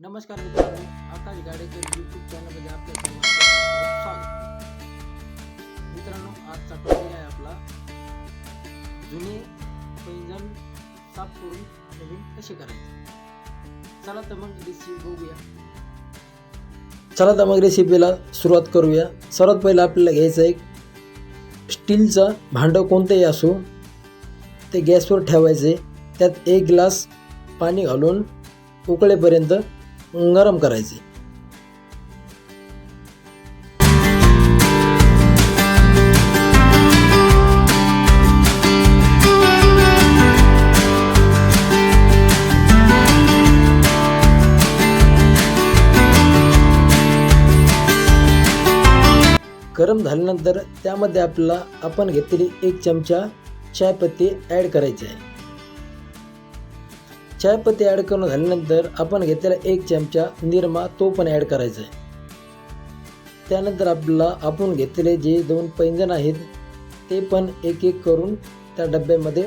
नमस्कार मित्रांनो आकाश गाडेकर यूट्यूब चॅनलमध्ये आपल्या स्वागत. मित्रांनो आजचा टॉपिक आहे आपला. जुने पैंजण साफ करून नवीन कसे करायचे? चला तर मग रेसिपी बघूया. चला तर मग रेसिपीला सुरुवात करूया. सर्वात पहिलं आपल्याला घ्यायचं एक स्टीलचं भांडं कोणतंही असो ते गॅसवर ठेवायचे. त्यात एक ग्लास पाणी घालून उकळेपर्यंत गरम करायचे. गरम झाल्यानंतर त्यामध्ये आपला आपण घेतलेली एक चमचा चायपत्ती ॲड करायची आहे. चायपत्ती ॲड करून झाल्यानंतर आपण घेतलेला एक चमचा निरमा तो पण ॲड करायचा आहे. त्यानंतर आपल्याला आपण घेतलेले जे दोन पैंजण आहेत ते पण एक एक करून त्या डब्यामध्ये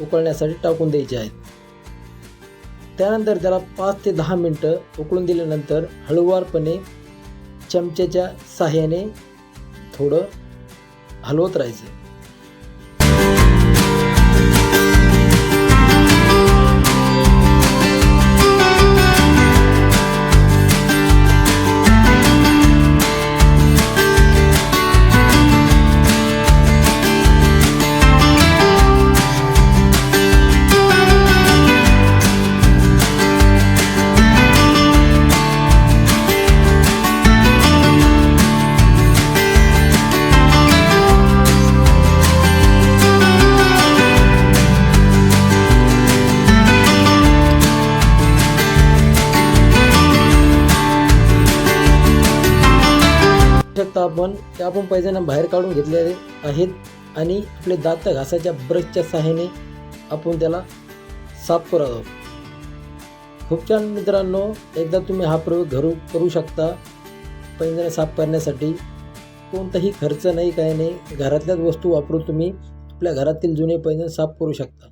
उकळण्यासाठी टाकून द्यायचे आहेत. त्यानंतर त्याला पाच ते दहा मिनटं उकळून दिल्यानंतर हळूवारपणे चमच्याच्या साह्याने थोडं हलवत राहायचं. शकता आपण ते आपण पैजांना बाहेर काढून घेतलेले आहेत आणि आपले दात घासाच्या ब्रशच्या सहाय्याने आपण त्याला साफ करत आहोत. खूप छान मित्रांनो एकदा तुम्ही हा प्रयोग घरू करू शकता. पैंजणे साफ करण्यासाठी कोणताही खर्च नाही काही नाही. घरातल्याच वस्तू वापरून तुम्ही आपल्या घरातील जुने पैंजण साफ करू शकता.